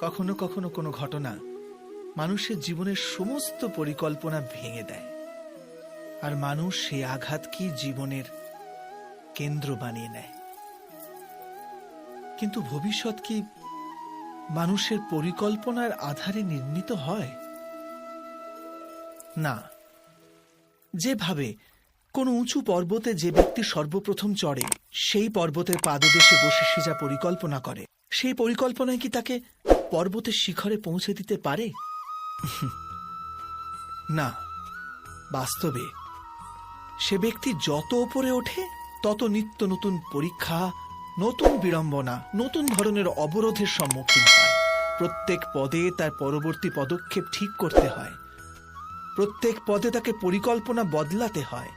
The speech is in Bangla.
কখনো কখনো কোনো ঘটনা মানুষের জীবনের সমস্ত পরিকল্পনা ভেঙে দেয়। আর মানুষ সেই আঘাতকে জীবনের কেন্দ্র বানিয়ে নেয়। কিন্তু ভবিষ্যৎ কি মানুষের পরিকল্পনার আধারে নির্মিত হয়? না। যেভাবে কোনো উঁচু পর্বতে যে ব্যক্তি সর্বপ্রথম চড়ে, সেই পর্বতের পাদদেশে বসে সে যা পরিকল্পনা করে সেই পরিকল্পনায় কি তাকে পর্বতের শিখরে পৌঁছে দিতে পারে? না, বাস্তবে। সে ব্যক্তি যত ওপরে ওঠে, তত নিত্য নতুন পরীক্ষা, নতুন বিড়ম্বনা, নতুন ধরনের অবরোধের সম্মুখীন হয়। প্রত্যেক পদে তার পরবর্তী পদক্ষেপ ঠিক করতে হয়। প্রত্যেক পদে তাকে পরিকল্পনা বদলাতে হয়।